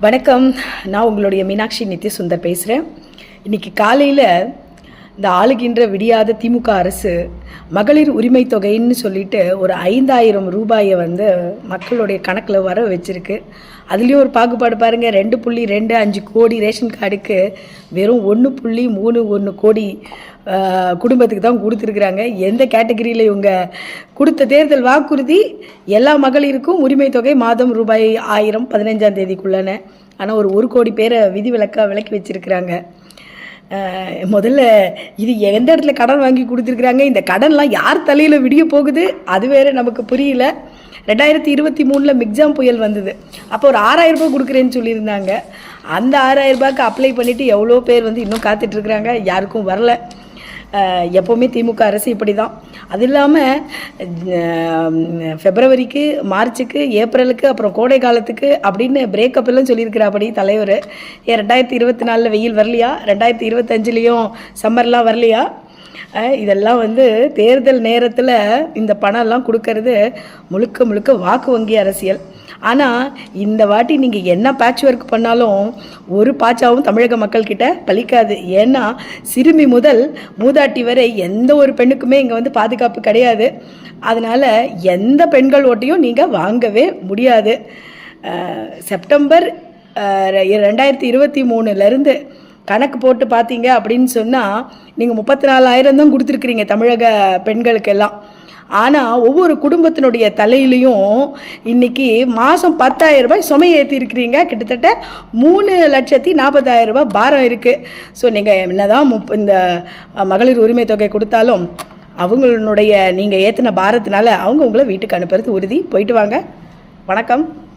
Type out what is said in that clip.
வணக்கம். நான் உங்களுடைய மீனாட்சி நித்ய சுந்தர் பேசுகிறேன் இன்னைக்கு காலையில் இந்த ஆளுகின்ற விடியாத திமுக அரசு மகளிர் உரிமை தொகைன்னு சொல்லிட்டு ஒரு ஐந்தாயிரம் ரூபாயை வந்து மக்களுடைய கணக்கில் வர வச்சிருக்கு. அதுலேயும் ஒரு பாகுபாடு பாருங்கள் ரெண்டு புள்ளி ரெண்டு அஞ்சு கோடி ரேஷன் கார்டுக்கு வெறும் ஒன்று புள்ளி மூணு ஒன்று கோடி குடும்பத்துக்கு தான் கொடுத்துருக்குறாங்க. எந்த கேட்டகரியில் இவங்க கொடுத்த தேர்தல் வாக்குறுதி? எல்லா மகளிருக்கும் உரிமை தொகை மாதம் ரூபாய் ஆயிரம் பதினஞ்சாம் தேதிக்குள்ளன. ஆனால் ஒரு ஒரு கோடி பேரை விதிவிலக்காக விலக்கி வச்சிருக்கிறாங்க. முதல்ல இது எந்த இடத்துல கடன் வாங்கி கொடுத்துருக்குறாங்க? இந்த கடன்லாம் யார் தலையில் விடிய போகுது? அது வேற நமக்கு புரியல. ரெண்டாயிரத்தி இருபத்தி மூணில் மிக்ஜாம் புயல் வந்தது. அப்போ ஒரு ஆறாயிரம் ரூபாய் கொடுக்குறேன்னு சொல்லியிருந்தாங்க. அந்த ஆறாயிரம் ரூபாய்க்கு அப்ளை பண்ணிவிட்டு எவ்வளோ பேர் வந்து இன்னும் காத்துட்ருக்குறாங்க யாருக்கும் வரல. எப்போவுமே திமுக அரசு இப்படி தான் அது இல்லாமல் ஃபெப்ரவரிக்கு மார்ச்சுக்கு ஏப்ரலுக்கு அப்புறம் கோடை காலத்துக்கு அப்படின்னு பிரேக்கப் எல்லாம் சொல்லியிருக்கிறாப்படி தலைவர். ஏன் ரெண்டாயிரத்தி இருபத்தி நாலில் வெயில் வரலையா? ரெண்டாயிரத்தி இருபத்தஞ்சிலையும் சம்மர்லாம் வரலையா? இதெல்லாம் வந்து தேர்தல் நேரத்தில் இந்த பணம்லாம் கொடுக்கறது முழுக்க முழுக்க வாக்கு வங்கி அரசியல். ஆனால் இந்த வாட்டி நீங்கள் என்ன பேட்ச் ஒர்க் பண்ணாலும் ஒரு பாச்சாவும் தமிழக மக்கள்கிட்ட பலிக்காது. ஏன்னா சிறுமி முதல் மூதாட்டி வரை எந்த ஒரு பெண்ணுக்குமே இங்கே வந்து பாதுகாப்பு கிடையாது. அதனால் எந்த பெண்கள் ஓட்டையும் நீங்கள் வாங்கவே முடியாது. செப்டம்பர் ரெண்டாயிரத்தி இருபத்தி மூணுலேருந்து கணக்கு போட்டு பார்த்தீங்க அப்படின்னு சொன்னால் நீங்கள் முப்பத்தி நாலாயிரம் தான் கொடுத்துருக்குறீங்க தமிழக பெண்களுக்கெல்லாம். ஆனால் ஒவ்வொரு குடும்பத்தினுடைய தலையிலையும் இன்றைக்கி மாதம் பத்தாயிரம் ரூபாய் சுமை ஏற்றிருக்கிறீங்க கிட்டத்தட்ட மூணு லட்சத்தி நாற்பதாயிரம் ரூபாய் பாரம் இருக்குது ஸோ நீங்கள் என்னதான் முப் இந்த மகளிர் உரிமை தொகை கொடுத்தாலும் அவங்களுடைய நீங்கள் ஏற்றின பாரத்தினால அவங்க உங்களை வீட்டுக்கு அனுப்புறது உறுதி. போயிட்டு வாங்க. வணக்கம்.